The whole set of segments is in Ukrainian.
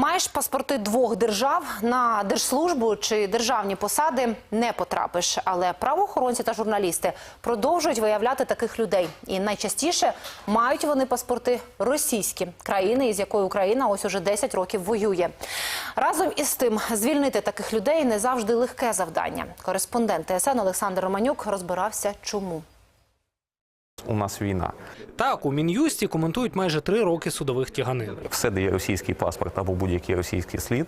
Маєш паспорти двох держав на держслужбу чи державні посади не потрапиш. Але правоохоронці та журналісти продовжують виявляти таких людей. І найчастіше мають вони паспорти російські країни, із якою Україна ось уже 10 років воює. Разом із тим звільнити таких людей не завжди легке завдання. Кореспондент ТСН Олександр Романюк розбирався, чому. У нас війна. Так, у мін'юсті коментують майже три роки судових тяганин. Все, де є російський паспорт або будь-який російський слід,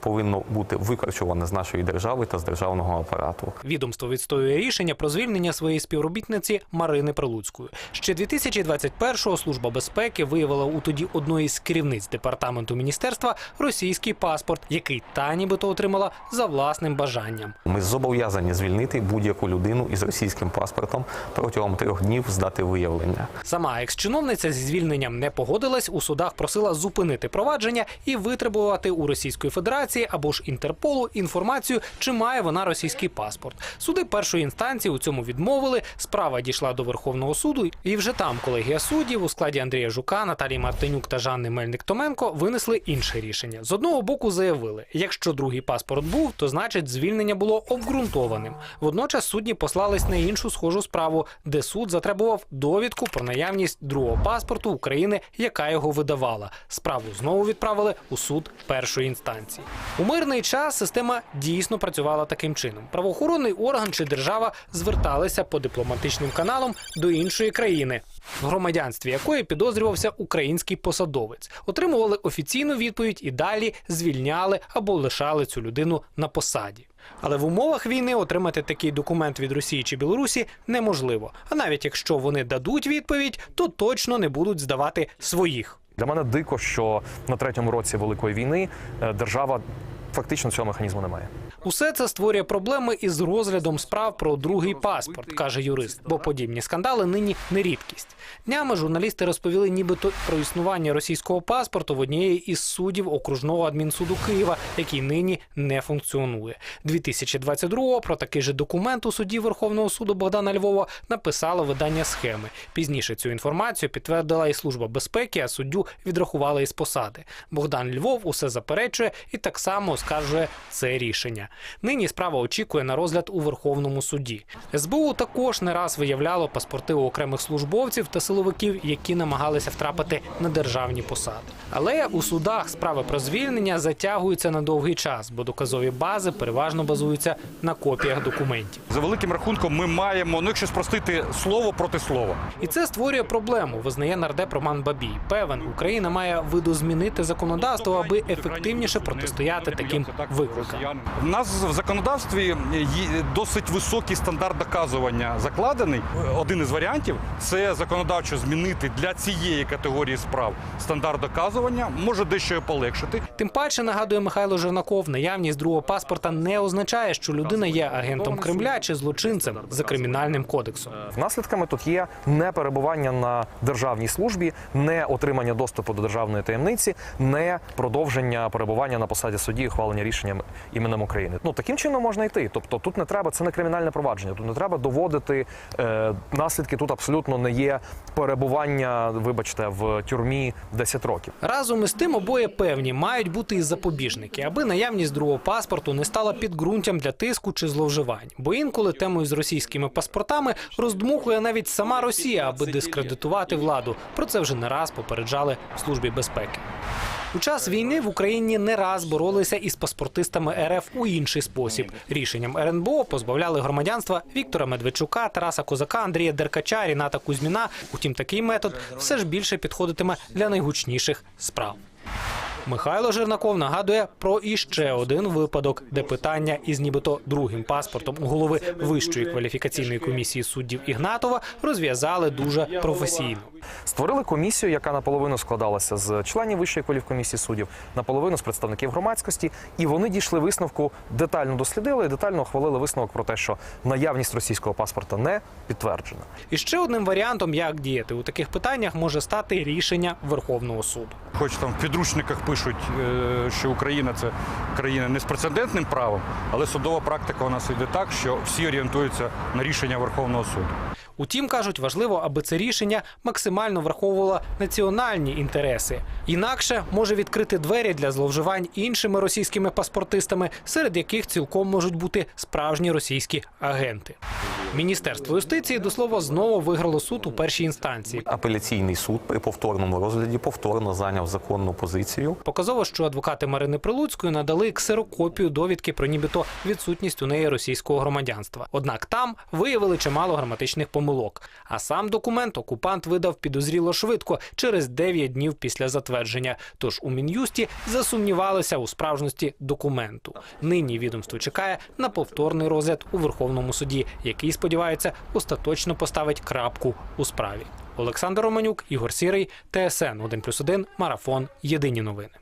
повинно бути викорчоване з нашої держави та з державного апарату. Відомство відстоює рішення про звільнення своєї співробітниці Марини Прилуцької. Ще 2021-го служба безпеки виявила у тоді одної з керівниць департаменту міністерства російський паспорт, який та нібито отримала за власним бажанням. Ми зобов'язані звільнити будь-яку людину із російським паспортом протягом трьох днів з дати виявлення. Сама екс-чиновниця зі звільненням не погодилась. У судах просила зупинити провадження і витребувати у Російської Федерації або ж Інтерполу інформацію, чи має вона російський паспорт. Суди першої інстанції у цьому відмовили. Справа дійшла до Верховного суду, і вже там колегія суддів у складі Андрія Жука, Наталії Мартинюк та Жанни Мельник-Томенко винесли інше рішення. З одного боку заявили, якщо другий паспорт був, то значить звільнення було обґрунтованим. Водночас судді послались на іншу схожу справу, де суд затребував довідку про наявність другого паспорту України, яка його видавала. Справу знову відправили у суд першої інстанції. У мирний час система дійсно працювала таким чином. Правоохоронний орган чи держава зверталися по дипломатичним каналам до іншої країни, в громадянстві якої підозрювався український посадовець. Отримували офіційну відповідь і далі звільняли або лишали цю людину на посаді. Але в умовах війни отримати такий документ від Росії чи Білорусі неможливо. А навіть якщо вони дадуть відповідь, то точно не будуть здавати своїх. Для мене дико, що на третьому році великої війни е, держава фактично цього механізму не має. Усе це створює проблеми із розглядом справ про другий паспорт, каже юрист. Бо подібні скандали нині не рідкість. Днями журналісти розповіли, нібито про існування російського паспорту в однієї із суддів окружного адмінсуду Києва, який нині не функціонує. 2022-го про такий же документ у суді Верховного суду Богдана Львова написало видання схеми. Пізніше цю інформацію підтвердила і служба безпеки, а суддю відрахували із посади. Богдан Львов усе заперечує і так само оскаржує це рішення. Нині справа очікує на розгляд у Верховному суді. СБУ також не раз виявляло паспорти у окремих службовців та силовиків, які намагалися втрапити на державні посади. Але у судах справи про звільнення затягуються на довгий час, бо доказові бази переважно базуються на копіях документів. За великим рахунком, ми маємо, ну якщо спростити слово проти слова. І це створює проблему, визнає нардеп Роман Бабій. Певен, Україна має видозмінити законодавство, аби ефективніше протистояти таким викликам. Нас в законодавстві є досить високий стандарт доказування закладений. Один із варіантів це законодавчо змінити для цієї категорії справ стандарт доказування, може дещо полегшити. Тим паче нагадує Михайло Жернаков, наявність другого паспорта не означає, що людина є агентом Кремля чи злочинцем за кримінальним кодексом. Наслідками тут є не перебування на державній службі, не отримання доступу до державної таємниці, не продовження перебування на посаді судді і ухвалення рішенням іменем України. Ну таким чином можна йти. Тобто тут не треба, це не кримінальне провадження. Тут не треба доводити е, наслідки. Тут абсолютно не є перебування, вибачте, в тюрмі 10 років. Разом із тим обоє певні мають бути і запобіжники, аби наявність другого паспорту не стала підґрунтям для тиску чи зловживань. Бо інколи темою з російськими паспортами роздмухує навіть сама Росія, аби дискредитувати владу. Про це вже не раз попереджали в службі безпеки. У час війни в Україні не раз боролися із паспортистами РФ у інший спосіб. Рішенням РНБО позбавляли громадянства Віктора Медведчука, Тараса Козака, Андрія Деркача, Ріната Кузьміна. Утім, такий метод все ж більше підходитиме для найгучніших справ. Михайло Жернаков нагадує про іще один випадок, де питання із нібито другим паспортом у голови Вищої кваліфікаційної комісії суддів Ігнатова розв'язали дуже професійно. Створили комісію, яка наполовину складалася з членів Вищої кваліфкомісії суддів, наполовину з представників громадськості, і вони дійшли висновку, детально дослідили і детально ухвалили висновок про те, що наявність російського паспорта не підтверджена. І ще одним варіантом, як діяти у таких питаннях, може стати рішення Верховного суду. Хоч там в підручниках пишуть, е, що Україна це країна не з прецедентним правом, але судова практика у нас йде так, що всі орієнтуються на рішення Верховного суду. Утім, кажуть, важливо, аби це рішення максимально враховувало національні інтереси. Інакше може відкрити двері для зловживань іншими російськими паспортистами, серед яких цілком можуть бути справжні російські агенти. Міністерство юстиції до слова знову виграло суд у першій інстанції. Апеляційний суд при повторному розгляді повторно зайняв законну позицію. Показово, що адвокати Марини Прилуцької надали ксерокопію довідки про нібито відсутність у неї російського громадянства. Однак там виявили чимало граматичних помилок. А сам документ окупант видав підозріло швидко через 9 днів після затвердження. Тож у мін'юсті засумнівалися у справжності документу. Нині відомство чекає на повторний розгляд у Верховному суді, який сподівається остаточно поставить крапку у справі. Олександр Романюк, Ігор Сірий, ТСН 1+,1, Марафон. Єдині новини.